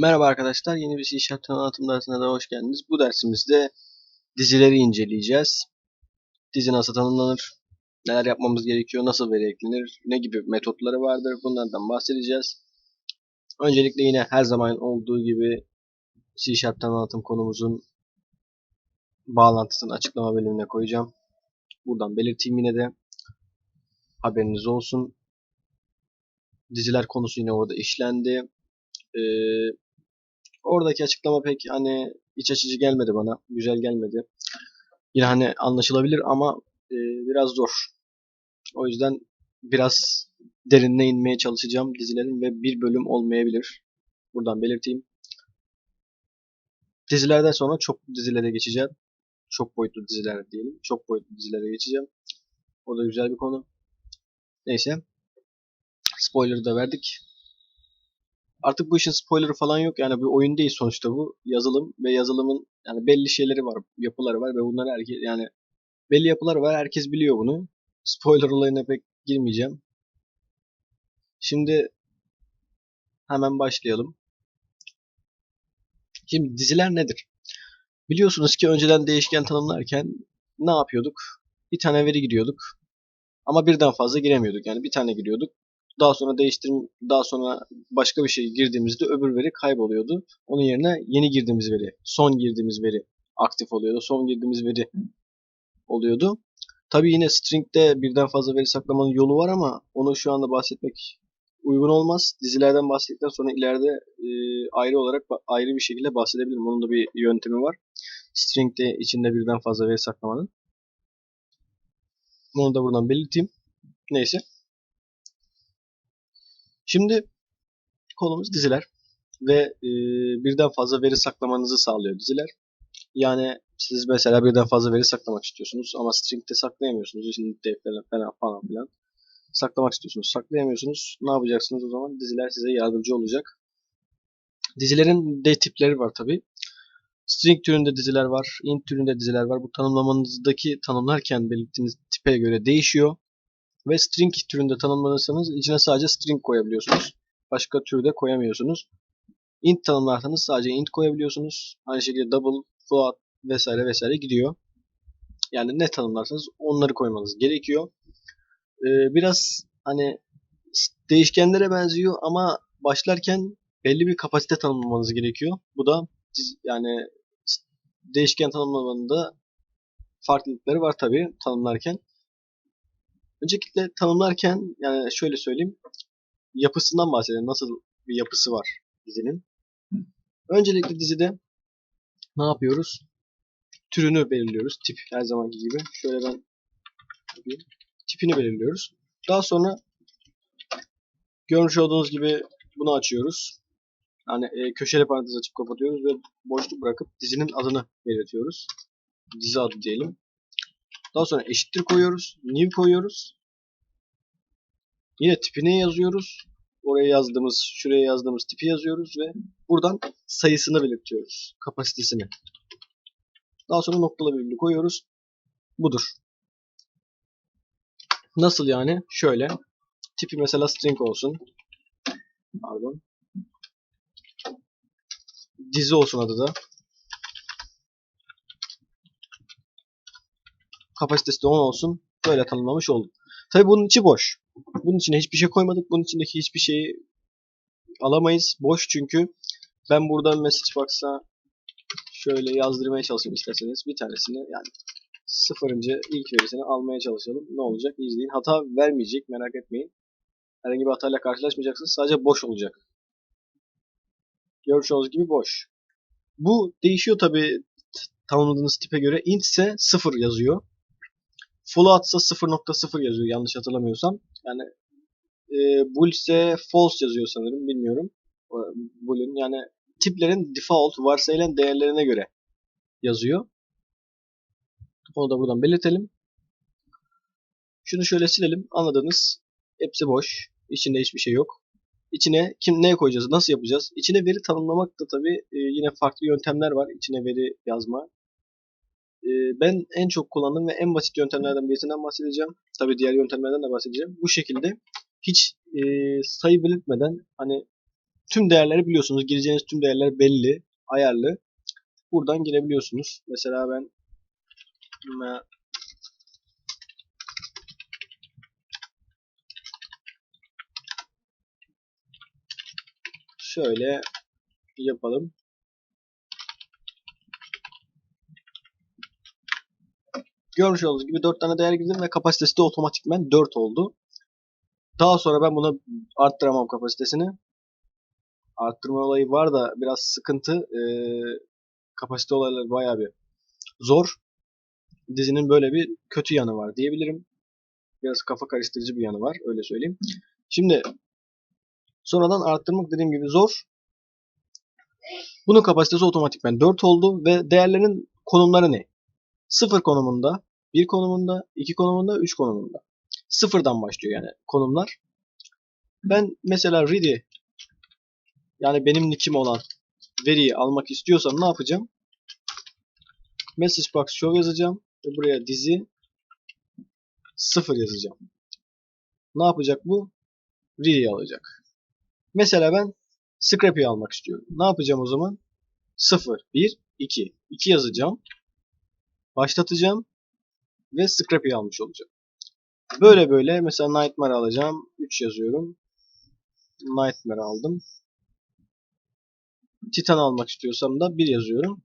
Merhaba arkadaşlar, yeni bir C Sharp tanıtım dersine de hoş geldiniz. Bu dersimizde dizileri inceleyeceğiz. Dizi nasıl tanımlanır, neler yapmamız gerekiyor, nasıl veri eklenir, ne gibi metotları vardır bunlardan bahsedeceğiz. Öncelikle yine her zaman olduğu gibi C Sharp tanıtım konumuzun bağlantısını açıklama bölümüne koyacağım. Buradan belirteyim yine de. Haberiniz olsun. Diziler konusu yine orada işlendi. Ee, oradaki açıklama pek hani iç açıcı gelmedi bana. Güzel gelmedi. Yine hani anlaşılabilir ama e, biraz zor. O yüzden biraz derinine inmeye çalışacağım dizilerin ve bir bölüm olmayabilir. Buradan belirteyim. Dizilerden sonra çok dizilere geçeceğim. Çok boyutlu diziler diyelim. Çok boyutlu dizilere geçeceğim. O da güzel bir konu. Neyse. Spoiler'ı da verdik. Artık bu işin spoilerı falan yok. Yani bir oyun değil sonuçta bu. Yazılım ve yazılımın yani belli şeyleri var, yapıları var ve bunları herkes yani belli yapıları var. Herkes biliyor bunu. Spoiler olayına pek girmeyeceğim. Şimdi hemen başlayalım. Şimdi diziler nedir? Biliyorsunuz ki önceden değişken tanımlarken ne yapıyorduk? Bir tane veri giriyorduk. Ama birden fazla giremiyorduk. Yani bir tane giriyorduk. Daha sonra değiştir daha sonra başka bir şey girdiğimizde öbür veri kayboluyordu. Onun yerine yeni girdiğimiz veri, son girdiğimiz veri aktif oluyordu. Son girdiğimiz veri oluyordu. Tabii yine string'de birden fazla veri saklamanın yolu var ama onu şu anda bahsetmek uygun olmaz. Dizilerden bahsettikten sonra ileride e, ayrı olarak ayrı bir şekilde bahsedebilirim. Onun da bir yöntemi var. String'de içinde birden fazla veri saklamanın. Bunu da buradan belirteyim. Neyse. Şimdi konumuz diziler ve e, birden fazla veri saklamanızı sağlıyor diziler. Yani siz mesela birden fazla veri saklamak istiyorsunuz ama string'de saklayamıyorsunuz. Şimdi falan falan filan. Saklamak istiyorsunuz, saklayamıyorsunuz. Ne yapacaksınız o zaman? Diziler size yardımcı olacak. Dizilerin de tipleri var tabi. String türünde diziler var, int türünde diziler var. Bu tanımlamanızdaki tanımlarken belirttiğiniz tipe göre değişiyor. Ve string türünde tanımlanırsanız içine sadece string koyabiliyorsunuz. Başka türde koyamıyorsunuz. Int tanımlarsanız sadece int koyabiliyorsunuz. Aynı şekilde double, float vesaire vesaire gidiyor. Yani ne tanımlarsanız onları koymanız gerekiyor. Ee, biraz hani değişkenlere benziyor ama başlarken belli bir kapasite tanımlamanız gerekiyor. Bu da yani değişken tanımlamanın da farklılıkları var tabii tanımlarken. Öncelikle tanımlarken yani şöyle söyleyeyim. Yapısından bahsedelim. Nasıl bir yapısı var dizinin. Öncelikle dizide ne yapıyoruz? Türünü belirliyoruz. Tip her zamanki gibi. Şöyle ben yapayım. Tipini belirliyoruz. Daha sonra görmüş olduğunuz gibi bunu açıyoruz. Yani e, köşeli parantez açıp kapatıyoruz ve boşluk bırakıp dizinin adını belirtiyoruz. Dizi adı diyelim. Daha sonra eşittir koyuyoruz. New koyuyoruz. Yine tipini yazıyoruz. Oraya yazdığımız, şuraya yazdığımız tipi yazıyoruz ve buradan sayısını belirtiyoruz. Kapasitesini. Daha sonra noktalı virgülü koyuyoruz. Budur. Nasıl yani? Şöyle. Tipi mesela string olsun. Pardon. Dizi olsun adı da. Kapasitesi de 10 olsun. Böyle tanımlamış olduk. Tabi bunun içi boş. Bunun içine hiçbir şey koymadık. Bunun içindeki hiçbir şeyi alamayız. Boş çünkü ben buradan message box'a şöyle yazdırmaya çalışayım isterseniz. Bir tanesini yani sıfırıncı ilk verisini almaya çalışalım. Ne olacak? İzleyin. Hata vermeyecek. Merak etmeyin. Herhangi bir hatayla karşılaşmayacaksınız. Sadece boş olacak. Görmüş olduğunuz gibi boş. Bu değişiyor tabi tanımladığınız tipe göre. int ise 0 yazıyor. Float ise 0.0 yazıyor yanlış hatırlamıyorsam. Yani e, bool ise false yazıyor sanırım bilmiyorum. Bool'ün yani tiplerin default varsayılan değerlerine göre yazıyor. Onu da buradan belirtelim. Şunu şöyle silelim. Anladınız. Hepsi boş. İçinde hiçbir şey yok. İçine kim ne koyacağız, nasıl yapacağız? İçine veri tanımlamak da tabii e, yine farklı yöntemler var. İçine veri yazma. E, ben en çok kullandığım ve en basit yöntemlerden birisinden bahsedeceğim. Tabii diğer yöntemlerden de bahsedeceğim. Bu şekilde hiç e, sayı belirtmeden hani tüm değerleri biliyorsunuz. Gireceğiniz tüm değerler belli, ayarlı. Buradan girebiliyorsunuz. Mesela ben şöyle yapalım. Görmüş olduğunuz gibi 4 tane değer girdim ve kapasitesi de otomatikmen 4 oldu. Daha sonra ben buna arttıramam kapasitesini. Arttırma olayı var da biraz sıkıntı. Ee, kapasite olayları bayağı bir zor. Dizinin böyle bir kötü yanı var diyebilirim. Biraz kafa karıştırıcı bir yanı var öyle söyleyeyim. Şimdi sonradan arttırmak dediğim gibi zor. Bunun kapasitesi otomatikmen 4 oldu ve değerlerin konumları ne? 0 konumunda, 1 konumunda, 2 konumunda, 3 konumunda. Sıfırdan başlıyor yani konumlar. Ben mesela ready yani benim nickim olan veriyi almak istiyorsam ne yapacağım? Message box show yazacağım ve buraya dizi 0 yazacağım. Ne yapacak bu? Ready'yi alacak. Mesela ben Scrappy'yi almak istiyorum. Ne yapacağım o zaman? 0, 1, 2. 2 yazacağım. Başlatacağım. Ve Scrappy'yi almış olacağım. Böyle böyle mesela Nightmare alacağım. 3 yazıyorum. Nightmare aldım. Titan almak istiyorsam da 1 yazıyorum.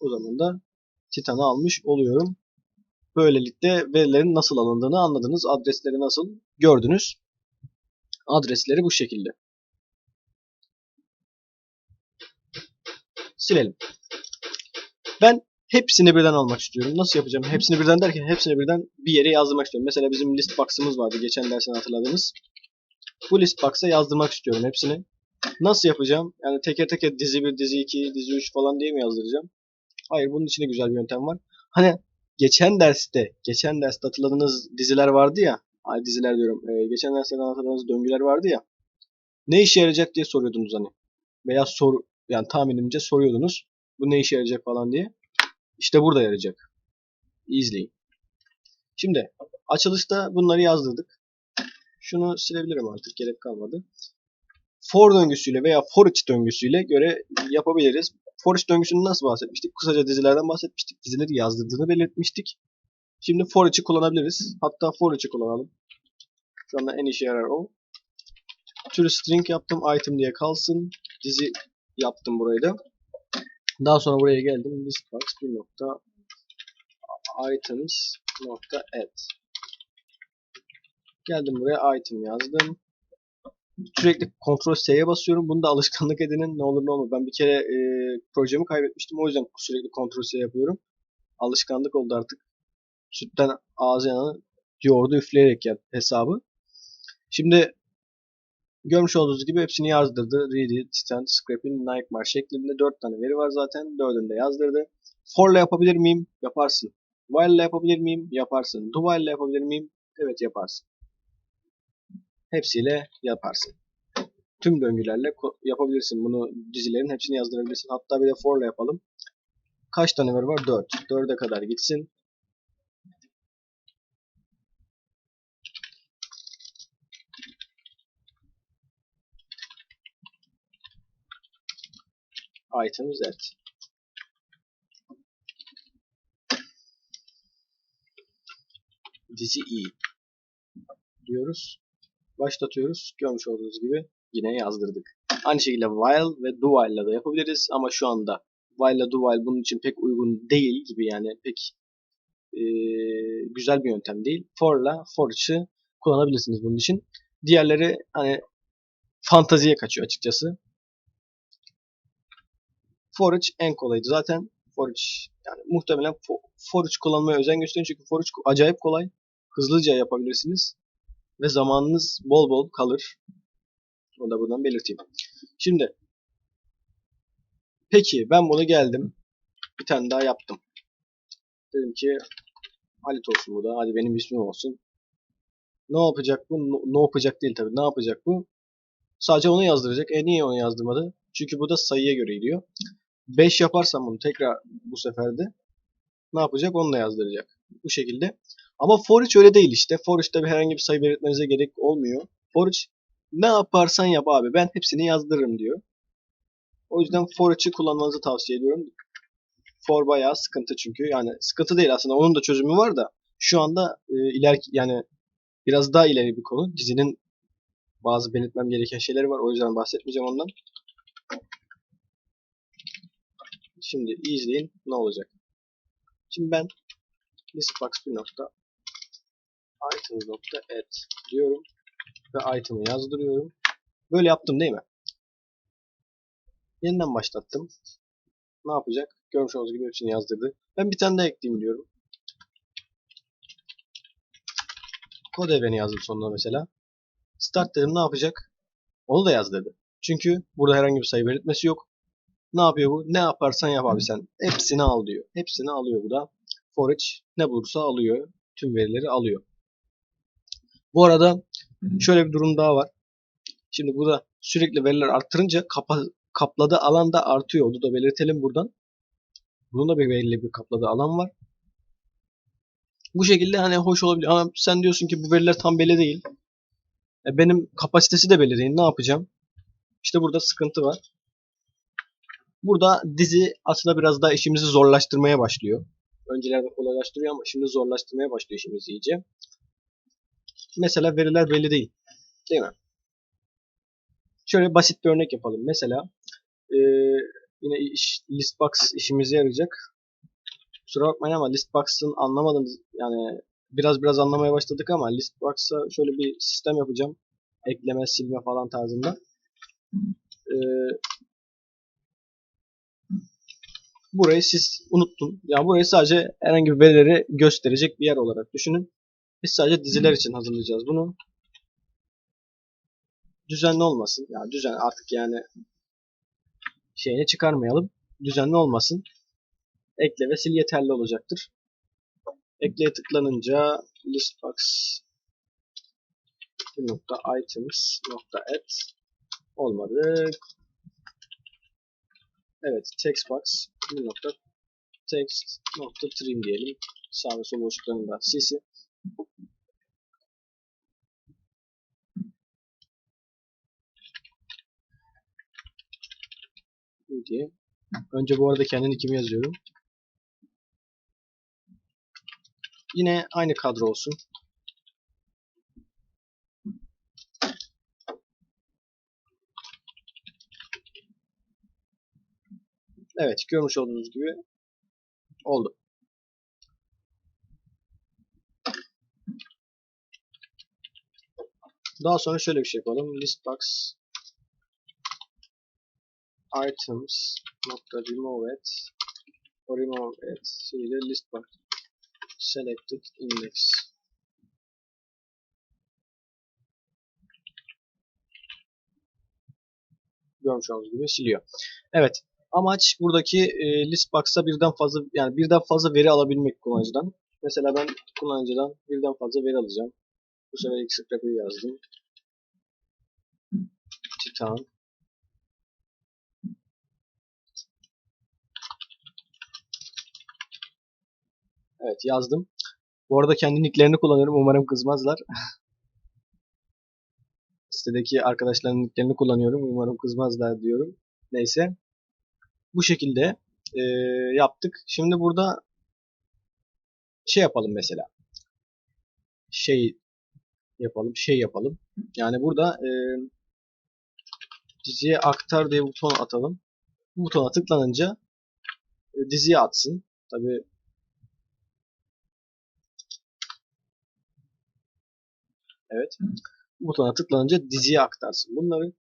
O zaman da Titan'ı almış oluyorum. Böylelikle verilerin nasıl alındığını anladınız. Adresleri nasıl gördünüz. Adresleri bu şekilde. Silelim. Ben hepsini birden almak istiyorum. Nasıl yapacağım? Hepsini birden derken hepsini birden bir yere yazdırmak istiyorum. Mesela bizim list box'ımız vardı geçen dersten hatırladığınız. Bu list box'a yazdırmak istiyorum hepsini. Nasıl yapacağım? Yani teker teker dizi 1, dizi 2, dizi 3 falan diye mi yazdıracağım? Hayır bunun için de güzel bir yöntem var. Hani geçen derste, geçen derste hatırladığınız diziler vardı ya. Ay diziler diyorum. Ee, geçen derslerden hatırladığınız döngüler vardı ya. Ne işe yarayacak diye soruyordunuz hani. Veya sor yani tahminimce soruyordunuz. Bu ne işe yarayacak falan diye. İşte burada yarayacak. İzleyin. Şimdi açılışta bunları yazdırdık. Şunu silebilirim artık gerek kalmadı. For döngüsüyle veya for each döngüsüyle göre yapabiliriz. For each döngüsünü nasıl bahsetmiştik? Kısaca dizilerden bahsetmiştik. Dizileri yazdırdığını belirtmiştik. Şimdi for each'i kullanabiliriz. Hatta for each'i kullanalım. Şu anda en işe yarar o. Türü string yaptım. Item diye kalsın. Dizi yaptım burayı da. Daha sonra buraya geldim. Listbox bir add. Geldim buraya item yazdım. Sürekli Ctrl S'ye basıyorum. Bunu da alışkanlık edinin ne olur ne olmaz. Ben bir kere e, projemi kaybetmiştim. O yüzden sürekli Ctrl S yapıyorum. Alışkanlık oldu artık. Sütten ağzı yanı yoğurdu üfleyerek yap hesabı. Şimdi görmüş olduğunuz gibi hepsini yazdırdı. Ready, Titan, Scrapping, Nightmare şeklinde 4 tane veri var zaten. 4'ünü de yazdırdı. For ile yapabilir miyim? Yaparsın. While ile yapabilir miyim? Yaparsın. Do while ile yapabilir miyim? Evet yaparsın. Hepsiyle yaparsın. Tüm döngülerle yapabilirsin. Bunu dizilerin hepsini yazdırabilirsin. Hatta bir de for ile yapalım. Kaç tane var? 4. 4'e kadar gitsin. Items at. Dizi i diyoruz. Başlatıyoruz. Görmüş olduğunuz gibi yine yazdırdık. Aynı şekilde while ve do while ile de yapabiliriz ama şu anda while ile do while bunun için pek uygun değil gibi yani pek e, güzel bir yöntem değil. For ile for içi kullanabilirsiniz bunun için. Diğerleri hani fantaziye kaçıyor açıkçası. For en kolaydı zaten. For yani muhtemelen for kullanmaya özen gösterin çünkü for acayip kolay. Hızlıca yapabilirsiniz ve zamanınız bol bol kalır. Onu da buradan belirteyim. Şimdi peki ben bunu geldim. Bir tane daha yaptım. Dedim ki Halit olsun bu da. Hadi benim ismim olsun. Ne yapacak bu? Ne yapacak değil tabii. Ne yapacak bu? Sadece onu yazdıracak. E niye onu yazdırmadı? Çünkü bu da sayıya göre gidiyor. 5 yaparsam bunu tekrar bu sefer de ne yapacak? Onu da yazdıracak. Bu şekilde. Ama for each öyle değil işte. For each'te herhangi bir sayı belirtmenize gerek olmuyor. For each Ne yaparsan yap abi ben hepsini yazdırırım diyor. O yüzden for içi kullanmanızı tavsiye ediyorum. For bayağı sıkıntı çünkü. Yani sıkıntı değil aslında onun da çözümü var da şu anda e, ileriki yani biraz daha ileri bir konu. Dizinin bazı belirtmem gereken şeyleri var. O yüzden bahsetmeyeceğim ondan. Şimdi izleyin ne olacak. Şimdi ben listbox diyorum ve item'ı yazdırıyorum. Böyle yaptım değil mi? Yeniden başlattım. Ne yapacak? Görmüş olduğunuz gibi hepsini yazdırdı. Ben bir tane daha ekleyeyim diyorum. Kod evreni yazdım sonuna mesela. Start dedim ne yapacak? Onu da yaz dedi. Çünkü burada herhangi bir sayı belirtmesi yok. Ne yapıyor bu? Ne yaparsan yap abi sen. Hepsini al diyor. Hepsini alıyor bu da. For each ne bulursa alıyor. Tüm verileri alıyor. Bu arada şöyle bir durum daha var. Şimdi burada sürekli veriler arttırınca kapa, kapladığı alan da artıyor. Onu da belirtelim buradan. Bunun da bir belirli bir kapladığı alan var. Bu şekilde hani hoş olabilir ama sen diyorsun ki bu veriler tam belli değil. E benim kapasitesi de belli değil. Ne yapacağım? İşte burada sıkıntı var. Burada dizi aslında biraz daha işimizi zorlaştırmaya başlıyor. Öncelerde kolaylaştırıyor ama şimdi zorlaştırmaya başlıyor işimizi iyice. Mesela veriler belli değil. Değil mi? Şöyle basit bir örnek yapalım. Mesela e, yine iş, listbox işimize yarayacak. Kusura bakmayın ama listbox'ın anlamadığınız yani biraz biraz anlamaya başladık ama listbox'a şöyle bir sistem yapacağım. Ekleme, silme falan tarzında. E, burayı siz unuttun. Yani burayı sadece herhangi bir verileri gösterecek bir yer olarak düşünün. Biz sadece diziler için hazırlayacağız bunu. Düzenli olmasın. Yani düzen artık yani şeyini çıkarmayalım. Düzenli olmasın. Ekle ve sil yeterli olacaktır. Ekleye tıklanınca listbox nokta olmadı. Evet textbox nokta text nokta trim diyelim. Sağ ve sol boşluklarını da silsin. Önce bu arada kendi nickimi yazıyorum. Yine aynı kadro olsun. Evet görmüş olduğunuz gibi oldu. Daha sonra şöyle bir şey yapalım. Listbox items nokta remove or remove at şeyde listbox selected index görmüş olduğunuz gibi siliyor. Evet. Amaç buradaki e, listbox'a birden fazla yani birden fazla veri alabilmek kullanıcıdan. Mesela ben kullanıcıdan birden fazla veri alacağım. Bu sefer x grafiği yazdım. Titan. Evet yazdım. Bu arada kendi nicklerini kullanıyorum. Umarım kızmazlar. Sitedeki arkadaşların nicklerini kullanıyorum. Umarım kızmazlar diyorum. Neyse. Bu şekilde e, yaptık. Şimdi burada şey yapalım mesela. Şey yapalım. Şey yapalım. Yani burada e, diziye aktar diye buton atalım. Bu butona tıklanınca e, diziye atsın. Tabi Evet. Bu butona tıklanınca diziye aktarsın bunları.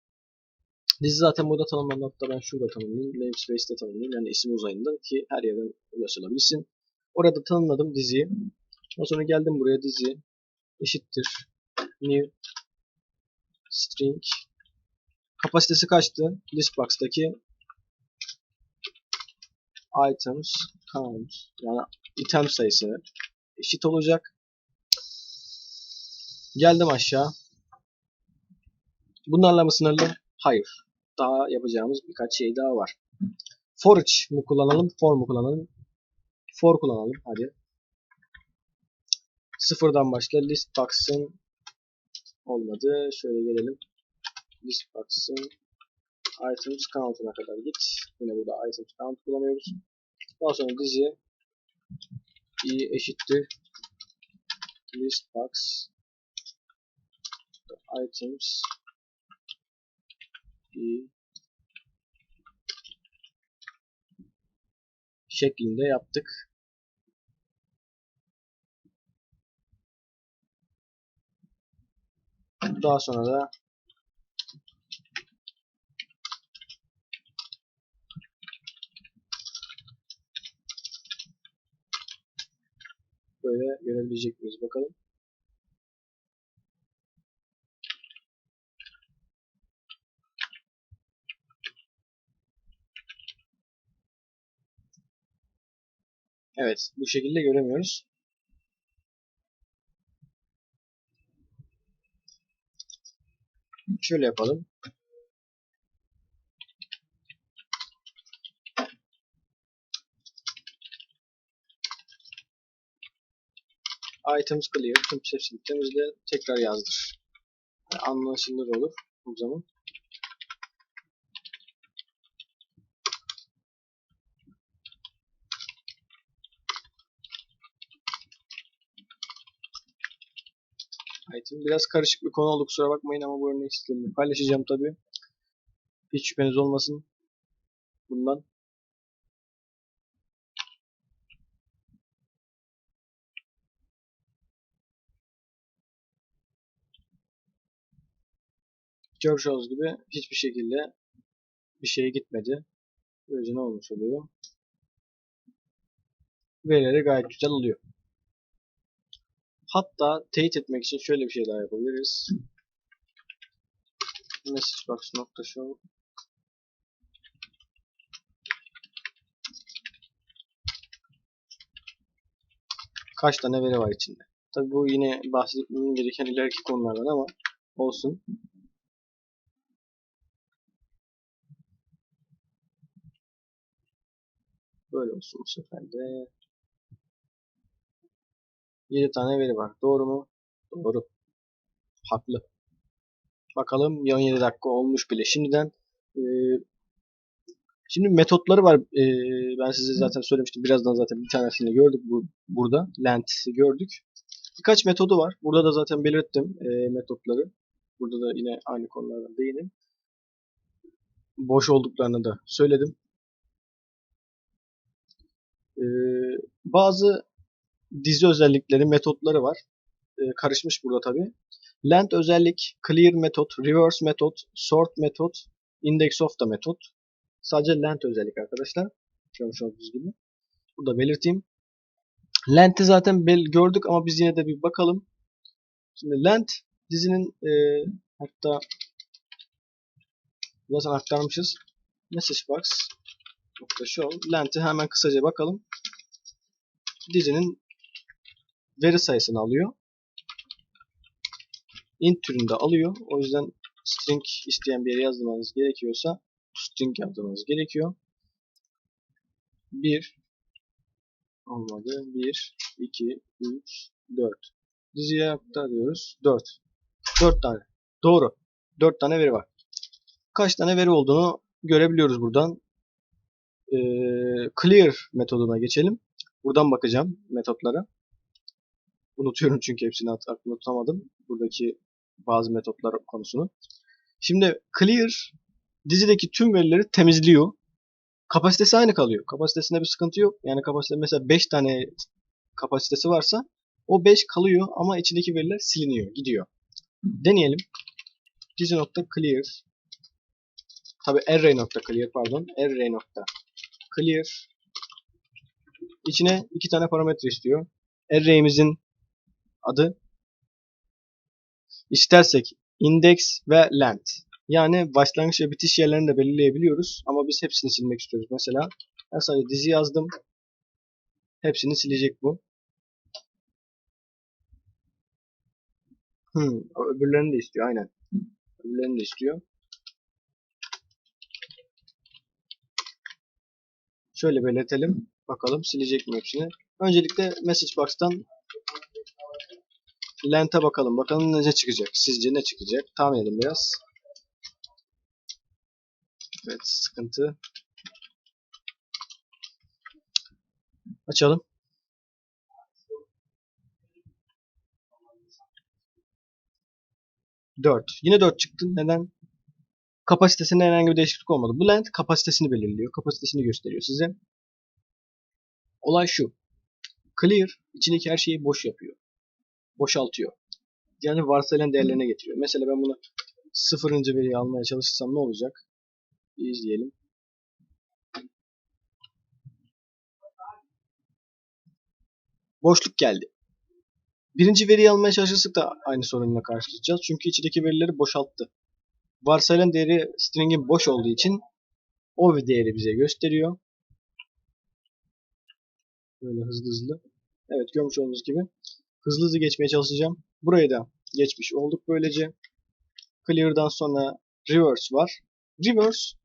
Dizi zaten burada tanımlandı. Hatta ben şurada tanımlayayım. Namespace'de tanımlayayım. Yani isim uzayında ki her yerden ulaşılabilsin. Orada tanımladım diziyi. Ondan sonra geldim buraya dizi eşittir new string kapasitesi kaçtı? Listbox'taki items count yani item sayısı eşit olacak. Geldim aşağı. Bunlarla mı sınırlı? Hayır. Daha yapacağımız birkaç şey daha var. For each mu kullanalım? For mu kullanalım? For kullanalım. Hadi. Sıfırdan başla. List box'ın olmadı. Şöyle gelelim. list box'ın items count'una kadar git. Yine burada items count kullanıyoruz. Daha sonra dizi i eşittir list box items şeklinde yaptık. Daha sonra da böyle görebilecek miyiz bakalım. Evet, bu şekilde göremiyoruz. Şöyle yapalım. Items clear. Tüm hepsini temizle. Tekrar yazdır. Anlaşılır olur o zaman. Item biraz karışık bir konu oldu kusura bakmayın ama bu örnek sistemini paylaşacağım tabii. Hiç şüpheniz olmasın bundan. Görüşürüz gibi hiçbir şekilde bir şeye gitmedi. Böylece ne olmuş oluyor? Verileri gayet güzel oluyor. Hatta teyit etmek için şöyle bir şey daha yapabiliriz. messagebox.show Kaç tane veri var içinde? Tabi bu yine bahsetmem gereken ileriki konulardan ama olsun. Böyle olsun bu sefer de. 7 tane veri var. Doğru mu? Doğru. Haklı. Bakalım 17 dakika olmuş bile. Şimdiden e, şimdi metotları var. E, ben size zaten söylemiştim. Birazdan zaten bir tanesini gördük bu burada. Lent'i gördük. Birkaç metodu var. Burada da zaten belirttim e, metotları. Burada da yine aynı konulardan değinim. Boş olduklarını da söyledim. E, bazı dizi özellikleri, metotları var. E, karışmış burada tabi. Length özellik, clear metot, reverse metot, sort metot, index of the metot. Sadece length özellik arkadaşlar. Görmüş olduğunuz gibi. Burada belirteyim. Length'i zaten gördük ama biz yine de bir bakalım. Şimdi length dizinin e, hatta zaten aktarmışız. Message box show. Length'i hemen kısaca bakalım. Dizinin veri sayısını alıyor. int türünde alıyor. O yüzden string isteyen bir yere yazmanız gerekiyorsa string yazmanız gerekiyor. 1 olmadı. 1 2 3 4 diziye aktarıyoruz. 4 4 tane. Doğru. 4 tane veri var. Kaç tane veri olduğunu görebiliyoruz buradan. Ee, clear metoduna geçelim. Buradan bakacağım metotlara. Unutuyorum çünkü hepsini aklımda tutamadım. Buradaki bazı metotlar konusunu. Şimdi clear dizideki tüm verileri temizliyor. Kapasitesi aynı kalıyor. Kapasitesinde bir sıkıntı yok. Yani kapasite mesela 5 tane kapasitesi varsa o 5 kalıyor ama içindeki veriler siliniyor, gidiyor. Deneyelim. Dizi nokta clear. Tabi array nokta clear pardon. Array nokta clear. İçine iki tane parametre istiyor. Array'imizin adı. İstersek index ve length. Yani başlangıç ve bitiş yerlerini de belirleyebiliyoruz. Ama biz hepsini silmek istiyoruz. Mesela ben sadece dizi yazdım. Hepsini silecek bu. Hmm, öbürlerini de istiyor aynen. Öbürlerini de istiyor. Şöyle belirtelim. Bakalım silecek mi hepsini. Öncelikle message box'tan length'e bakalım. Bakalım ne çıkacak. Sizce ne çıkacak? Tahmin edin biraz. Evet sıkıntı. Açalım. Dört. Yine 4 çıktı. Neden? Kapasitesinde herhangi bir değişiklik olmadı. Bu lent kapasitesini belirliyor. Kapasitesini gösteriyor size. Olay şu. Clear içindeki her şeyi boş yapıyor. Boşaltıyor. Yani varsayılan değerlerine getiriyor. Mesela ben bunu sıfırıncı veriyi almaya çalışırsam ne olacak? Bir izleyelim. Boşluk geldi. Birinci veriyi almaya çalışırsak da aynı sorunla karşılaşacağız. Çünkü içindeki verileri boşalttı. Varsayılan değeri string'in boş olduğu için o değeri bize gösteriyor. Böyle hızlı hızlı. Evet görmüş olduğunuz gibi hızlı hızlı geçmeye çalışacağım. Burayı da geçmiş olduk böylece. Clear'dan sonra reverse var. Reverse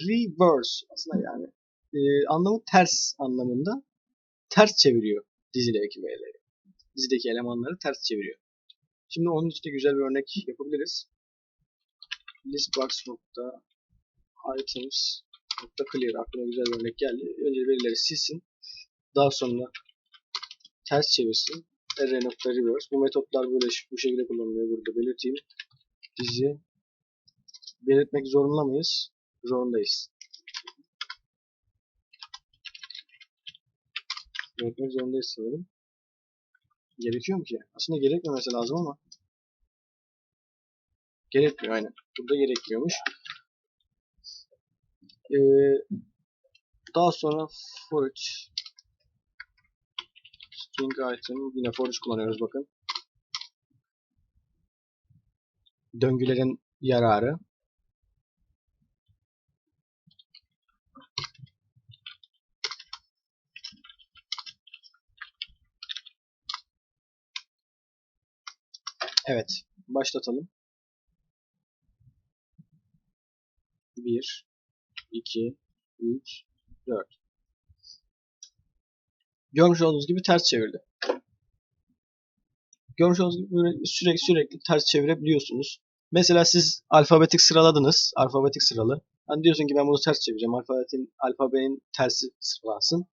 reverse aslında yani e, anlamı ters anlamında ters çeviriyor dizideki verileri. Dizideki elemanları ters çeviriyor. Şimdi onun için de güzel bir örnek yapabiliriz. Listbox nokta items nokta clear aklıma güzel bir örnek geldi. Önce verileri silsin. Daha sonra ters çevirsin. r.reverse. Bu metotlar böyle bu şekilde kullanılıyor. Burada belirteyim. Dizi belirtmek zorunda mıyız? Zorundayız. Belirtmek zorundayız sanırım. Gerekiyor mu ki? Aslında gerekmemesi lazım ama gerekmiyor aynen. Burada gerekmiyormuş. Ee, daha sonra for string item yine for each kullanıyoruz bakın. Döngülerin yararı. Evet. Başlatalım. 1 2 3 4 Görmüş olduğunuz gibi ters çevirdi. Görmüş olduğunuz gibi sürekli sürekli ters çevirebiliyorsunuz. Mesela siz alfabetik sıraladınız. Alfabetik sıralı. Hani diyorsun ki ben bunu ters çevireceğim. Alfabetin, alfabenin tersi sıralansın.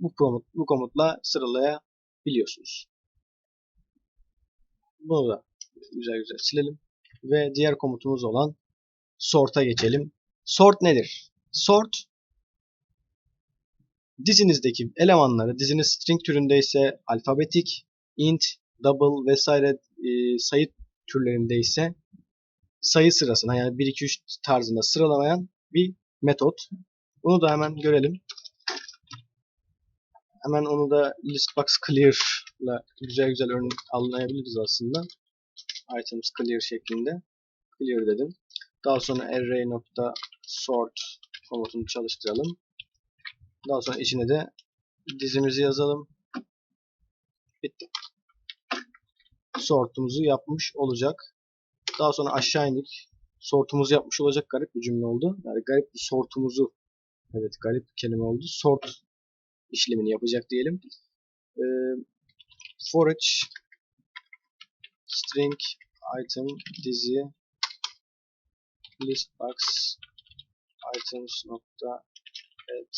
Bu komut, bu komutla sıralayabiliyorsunuz. Bunu da güzel güzel silelim. Ve diğer komutumuz olan sort'a geçelim. Sort nedir? Sort dizinizdeki elemanları, diziniz string türündeyse alfabetik, int, double vesaire e, sayı türlerinde ise sayı sırasına yani 1 2 3 tarzında sıralamayan bir metot. Bunu da hemen görelim. Hemen onu da listbox clear ile güzel güzel örnek alınabiliriz aslında. Items clear şeklinde. Clear dedim. Daha sonra array.sort komutunu çalıştıralım. Daha sonra içine de dizimizi yazalım. Bitti. Sortumuzu yapmış olacak. Daha sonra aşağı indik. Sortumuzu yapmış olacak garip bir cümle oldu. Yani garip bir sortumuzu evet garip bir kelime oldu. Sort işlemini yapacak diyelim. Ee, for each string item dizi listbox items nokta add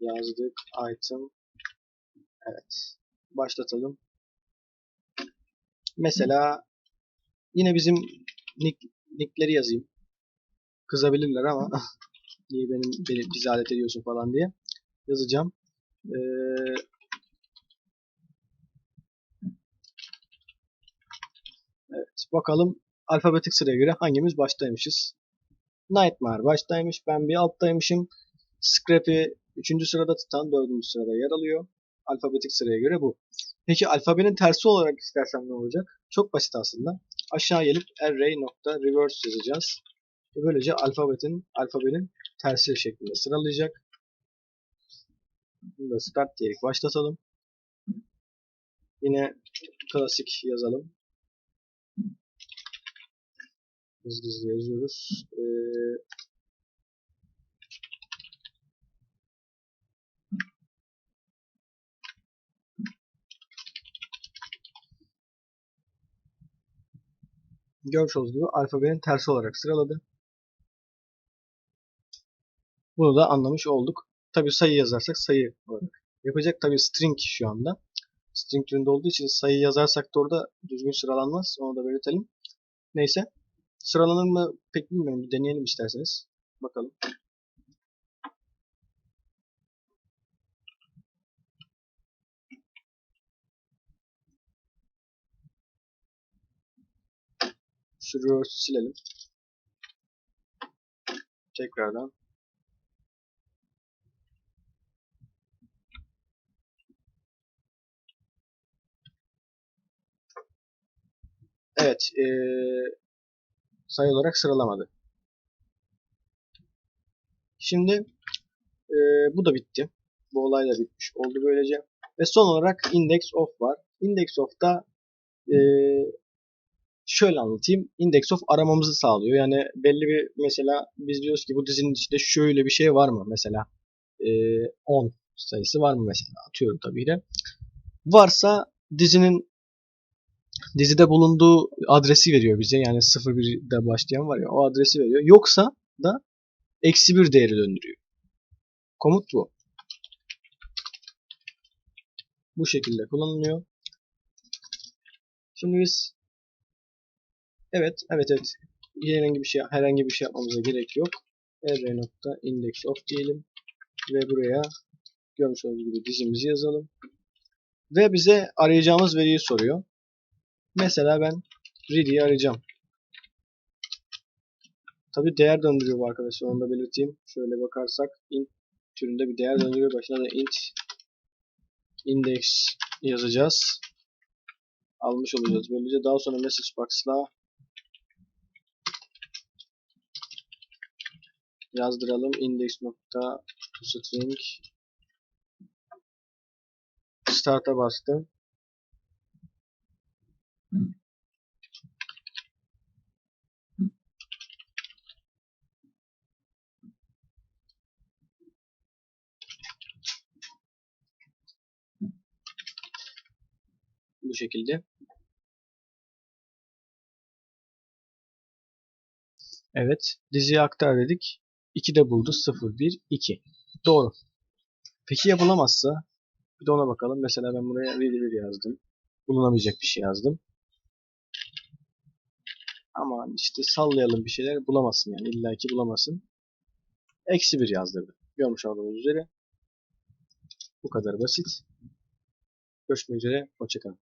yazdık. İtem. Evet. Başlatalım. Mesela yine bizim nick, nickleri yazayım. Kızabilirler ama niye benim beni bizi ediyorsun falan diye yazacağım. Ee, evet bakalım alfabetik sıraya göre hangimiz baştaymışız? Nightmare baştaymış. Ben bir alttaymışım. Scrappy 3. sırada Titan 4. sırada yer alıyor. Alfabetik sıraya göre bu. Peki alfabenin tersi olarak istersem ne olacak? Çok basit aslında. Aşağı gelip array.reverse yazacağız. Böylece alfabetin alfabenin tersi şeklinde sıralayacak. Bunu da start diyerek başlatalım. Yine klasik yazalım. Hızlı hızlı yazıyoruz. Ee, görmüş olduğunuz gibi alfabenin tersi olarak sıraladı. Bunu da anlamış olduk. Tabi sayı yazarsak sayı olarak yapacak. Tabi string şu anda. String türünde olduğu için sayı yazarsak da orada düzgün sıralanmaz. Onu da belirtelim. Neyse. Sıralanır mı pek bilmiyorum. Bir deneyelim isterseniz. Bakalım. Şu reverse silelim. Tekrardan. Evet. Ee, sayı olarak sıralamadı. Şimdi ee, bu da bitti. Bu olay da bitmiş oldu böylece. Ve son olarak index of var. Index of'ta ee, şöyle anlatayım. Index of aramamızı sağlıyor. Yani belli bir mesela biz diyoruz ki bu dizinin içinde şöyle bir şey var mı? Mesela ee, 10 sayısı var mı mesela? Atıyorum tabii de. Varsa dizinin dizide bulunduğu adresi veriyor bize. Yani 01'de başlayan var ya o adresi veriyor. Yoksa da eksi bir değeri döndürüyor. Komut bu. Bu şekilde kullanılıyor. Şimdi biz evet evet evet herhangi bir şey herhangi bir şey yapmamıza gerek yok. r nokta index of diyelim ve buraya görmüş olduğunuz gibi dizimizi yazalım. Ve bize arayacağımız veriyi soruyor. Mesela ben ready'yi arayacağım. Tabi değer döndürüyor bu arkadaşlar. Onu da belirteyim. Şöyle bakarsak int türünde bir değer döndürüyor. Başına da int index yazacağız. Almış olacağız. Böylece daha sonra message box'la yazdıralım. index nokta string start'a bastım. Bu şekilde. Evet. Diziye aktar dedik. 2 de buldu. 0, 1, 2. Doğru. Peki ya bulamazsa? Bir de ona bakalım. Mesela ben buraya 1 yazdım. Bulunamayacak bir şey yazdım. Ama işte sallayalım bir şeyler bulamazsın yani. İlla ki bulamazsın. Eksi 1 yazdırdı. Görmüş olduğunuz üzere. Bu kadar basit. Görüşmek üzere. Hoşçakalın.